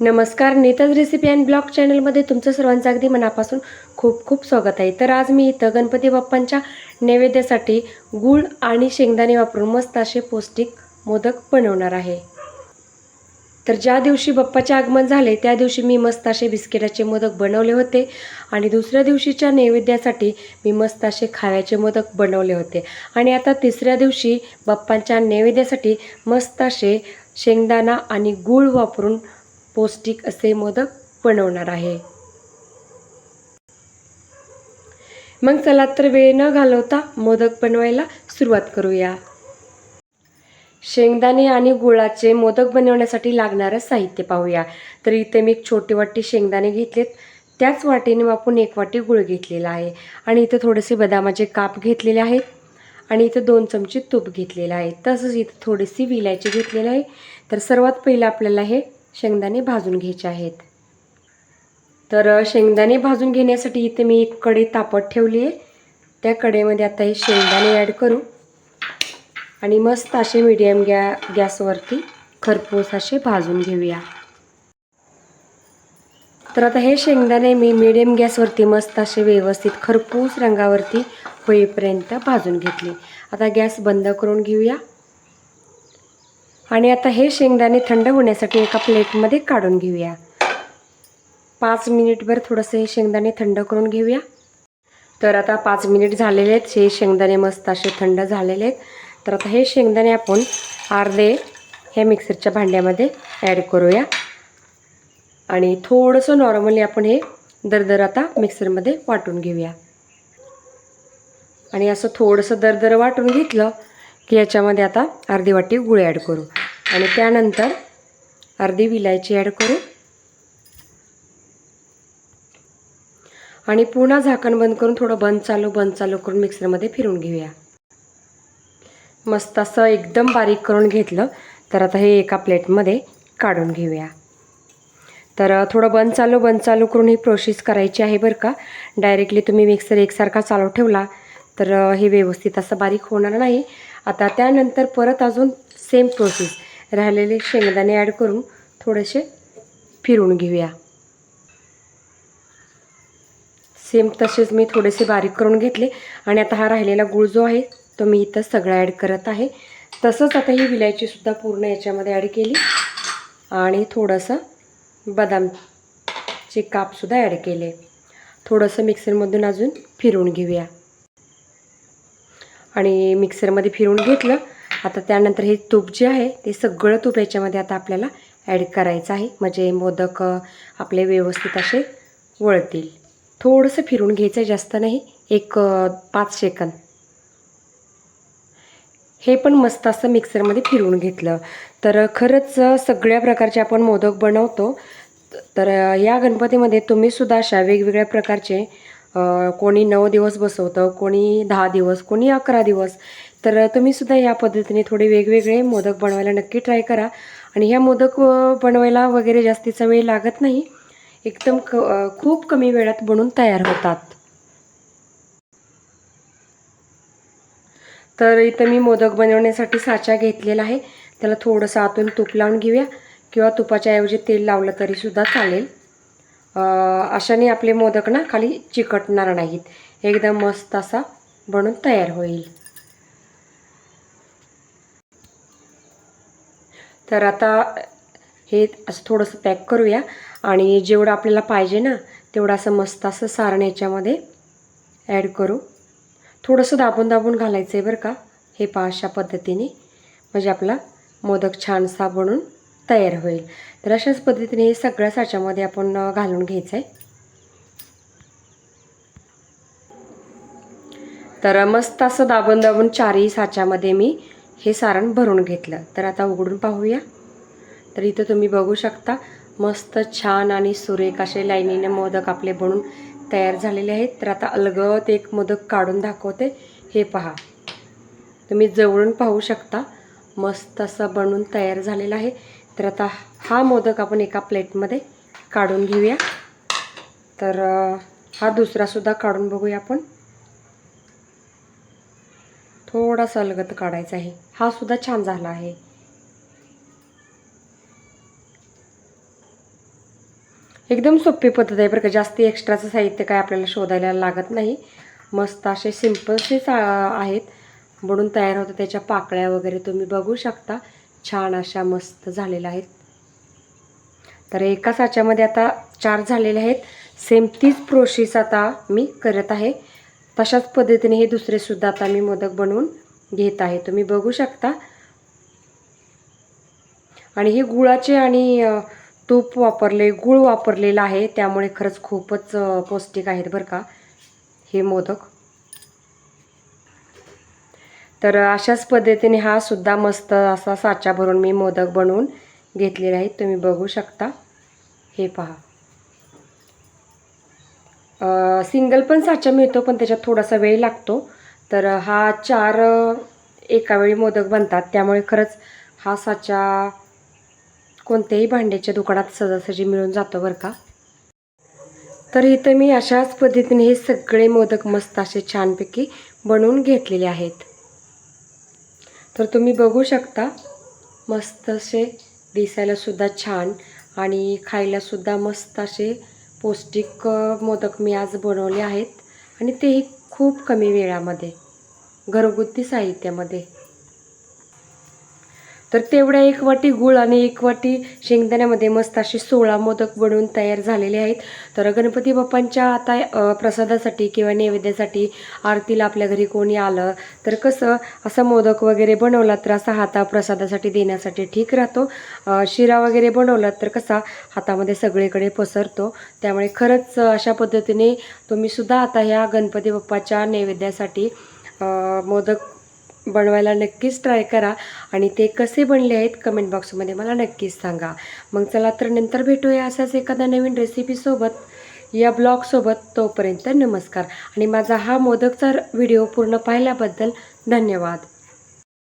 नमस्कार Nita's recipe and blog चॅनलमध्ये तुमचं सर्वांचं अगदी मनापासून खूप खूप स्वागत आहे. तर आज मी इथं गणपती बाप्पांच्या नैवेद्यासाठी गूळ आणि शेंगदाणे वापरून मस्त असे पौष्टिक मोदक बनवणार आहे. तर ज्या दिवशी बाप्पाचे आगमन झाले त्या दिवशी मी मस्त असे बिस्किटाचे मोदक बनवले होते आणि दुसऱ्या दिवशीच्या नैवेद्यासाठी मी मस्त असे खाव्याचे मोदक बनवले होते. आणि आता तिसऱ्या दिवशी बाप्पांच्या नैवेद्यासाठी मस्त असे शेंगदाणा आणि गूळ वापरून पौष्टिक असे मोदक बनवणार आहे. मग चला तर वेळ न घालवता मोदक बनवायला सुरुवात करूया. शेंगदाणे आणि गुळाचे मोदक बनवण्यासाठी लागणारं साहित्य पाहूया. तर इथे मी एक छोटी वाटी शेंगदाणे घेतलेत. त्याच वाटीने आपण एक वाटी गुळ घेतलेला आहे. आणि इथं थोडेसे बदामाचे काप घेतलेले आहेत. आणि इथं दोन चमचे तूप घेतलेलं आहे. तसंच इथं थोडीशी विलायची घेतलेली आहे. तर सर्वात पहिलं आपल्याला हे शेंगदाणे भाजून घ्यायचे आहेत. तर शेंगदाणे भाजून घेण्यासाठी इथे मी एक कढी तापत ठेवली आहे. त्या कढईमध्ये आता हे शेंगदाणे ॲड करू. आणि मस्त असे मीडियम गॅ गॅसवरती खरपूस असे भाजून घेऊया. तर आता हे शेंगदाणे मी मिडियम गॅसवरती मस्त असे व्यवस्थित खरपूस रंगावरती होईपर्यंत भाजून घेतले. आता गॅस बंद करून घेऊया. आणि आता हे शेंगदाणे थंड होण्यासाठी एका प्लेटमध्ये काढून घेऊया. पाच मिनिटभर थोडंसं हे शेंगदाणे थंड करून घेऊया. तर आता पाच मिनिट झालेले आहेत. हे शेंगदाणे मस्त असे थंड झालेले आहेत. तर आता हे शेंगदाणे आपण अर्धे हे मिक्सरच्या भांड्यामध्ये ॲड करूया. आणि थोडंसं नॉर्मली आपण हे दरदर आता मिक्सरमध्ये वाटून घेऊया. आणि असं थोडंसं दरदर वाटून घेतलं की याच्यामध्ये आता अर्धी वाटी गुळ ॲड करू. आणि त्यानंतर अर्धी विलायची ॲड करू. आणि पुन्हा झाकण बंद करून थोडं बंद चालू बंद चालू करून मिक्सरमध्ये फिरून घेऊया. मस्त असं एकदम बारीक करून घेतलं तर आता हे एका प्लेटमध्ये काढून घेऊया. तर थोडं बंद चालू बंद चालू करून ही प्रोसेस करायची आहे बरं का. डायरेक्टली तुम्ही मिक्सर एकसारखा चालू ठेवला तर हे व्यवस्थित असं बारीक होणार नाही. आता त्यानंतर परत अजून सेम प्रोसेस. राहिलेले शेंगदाणे ॲड करून थोडेसे फिरून घेऊया. सेम तसेच मी थोडेसे बारीक करून घेतले आणि आता हा राहिलेला गुळ जो आहे तो मी इथं सगळं ॲड करत आहे. तसंच आता ही विलायचीसुद्धा पूर्ण याच्यामध्ये ॲड केली आणि थोडंसं बदामचे कापसुद्धा ॲड केले. थोडंसं मिक्सरमधून अजून फिरून घेऊया. आणि मिक्सरमध्ये फिरून घेतलं आता त्यानंतर हे तूप जे आहे ते सगळं तूप याच्यामध्ये आता आपल्याला ॲड करायचं आहे. म्हणजे मोदक आपले व्यवस्थित असे वळतील. थोडंसं फिरून घ्यायचं आहे जास्त नाही. एक पाच सेकंद. हे पण मस्त असं मिक्सरमध्ये फिरवून घेतलं. तर खरंच सगळ्या प्रकारचे आपण मोदक बनवतो. तर या गणपतीमध्ये तुम्हीसुद्धा अशा वेगवेगळ्या प्रकारचे कोणी नऊ दिवस बसवतं कोणी दहा दिवस कोणी अकरा दिवस. तर तुम्ही सुद्धा या पद्धतीने थोडे वेगवेगळे मोदक बनवायला नक्की ट्राय करा. आणि ह्या मोदक बनवायला वगैरे जास्तीचा वेळ लागत नाही. एकदम क खूप कमी वेळात बनून तयार होतात. तर इथं मी मोदक बनवण्यासाठी साचा घेतलेला आहे. त्याला थोडंसं आतून तूप लावून घेऊया. किंवा तुपाच्या ऐवजी तेल लावलं तरीसुद्धा चालेल. अशाने आपले मोदक ना खाली चिकटणार नाहीत. एकदम मस्त असा बनून तयार होईल. तर आता हे असं थोडंसं पॅक करूया. आणि जेवढं आपल्याला पाहिजे ना तेवढं असं मस्त असं सारण याच्यामध्ये ॲड करू. थोडंसं दाबून दाबून घालायचं आहे बरं का हे पा अशा पद्धतीने. म्हणजे आपला मोदक छानसा बनून तयार होईल. तर अशाच पद्धतीने हे सगळ्या साच्यामध्ये आपण घालून घ्यायचं आहे तर मस्त असं दाबून दाबून चारही साच्यामध्ये मी हे सारण भरून घेतलं. तर आता उघडून पाहूया. तर इथं तुम्ही बघू शकता मस्त छान आणि सुरेख असे लाईनीने मोदक आपले बनून तयार झालेले आहेत. तर आता अलगत एक मोदक काढून दाखवते. हे पहा. तुम्ही जवळून पाहू शकता मस्त असं बनून तयार झालेला आहे. तर आता हा मोदक आपण एका प्लेटमध्ये काढून घेऊया. तर हा दुसरासुद्धा काढून बघूया आपण. थोडासा अलगत काढायचा आहे. हा सुद्धा छान झाला आहे. एकदम सोपी पद्धत आहे बरं का. जास्त एक्स्ट्राचं साहित्य काय आपल्याला शोधायला लागत नाही. मस्त असे सिम्पल्सेच आहेत. म्हणून तयार होतं त्याच्या पाकळ्या वगैरे तुम्ही बघू शकता. छान अशा मस्त झालेल्या आहेत. तर एका साच्यामध्ये आता चार झालेले आहेत. सेम तीच प्रोसेस आता मी करत आहे. तशाच पद्धतीने हे दुसरेसुद्धा आता मी मोदक बनवून घेत आहे. तुम्ही बघू शकता. आणि हे गुळाचे आणि तूप वापरले गुळ वापरलेला आहे. त्यामुळे खरंच खूपच पौष्टिक आहेत बरं का हे मोदक. तर अशाच पद्धतीने हा सुद्धा मस्त असा साचा भरून मी मोदक बनवून घेतलेले आहेत. तुम्ही बघू शकता. हे पहा. सिंगल पण साचा मिळतो पण त्याच्यात थोडासा वेळ लागतो. तर हा चार एकावेळी एका वेळी मोदक बनतात. त्यामुळे खरंच हा साचा कोणत्याही भांड्याच्या दुकानात सहजासहजी मिळून जातो बरं का. तर इथं मी अशाच पद्धतीने हे सगळे मोदक मस्त असे छानपैकी बनवून घेतलेले आहेत. तर तुम्ही बघू शकता मस्त असे दिसायलासुद्धा छान आणि खायलासुद्धा मस्त असे पौष्टिक मोदक मी आज बनवले आहेत आणि तेही खूप कमी वेळामध्ये घरगुती साहित्यामध्ये. तर तेवढ्या एक वाटी गुळ आणि एक वाटी शेंगदाण्यामध्ये मस्त असे सोळा मोदक बनवून तयार झालेले आहेत. तर गणपती बाप्पांच्या आता प्रसादासाठी किंवा नैवेद्यासाठी आरतीला आपल्या घरी कोणी आलं तर कसं असं मोदक वगैरे बनवला तर असा हाता प्रसादासाठी देण्यासाठी ठीक राहतो. शिरा वगैरे बनवला तर कसा हातामध्ये सगळीकडे पसरतो. त्यामुळे खरंच अशा पद्धतीने तुम्ही सुद्धा आता ह्या गणपती बाप्पाच्या नैवेद्यासाठी मोदक बनवायला नक्कीच ट्राय करा. आणि ते कसे बनले आहेत कमेंट बॉक्समध्ये मला नक्कीच सांगा. मग चला तर नंतर भेटूया असाच एखादा नवीन रेसिपीसोबत या ब्लॉगसोबत तोपर्यंत नमस्कार. आणि माझा हा मोदकचा व्हिडिओ पूर्ण पाहिल्याबद्दल धन्यवाद.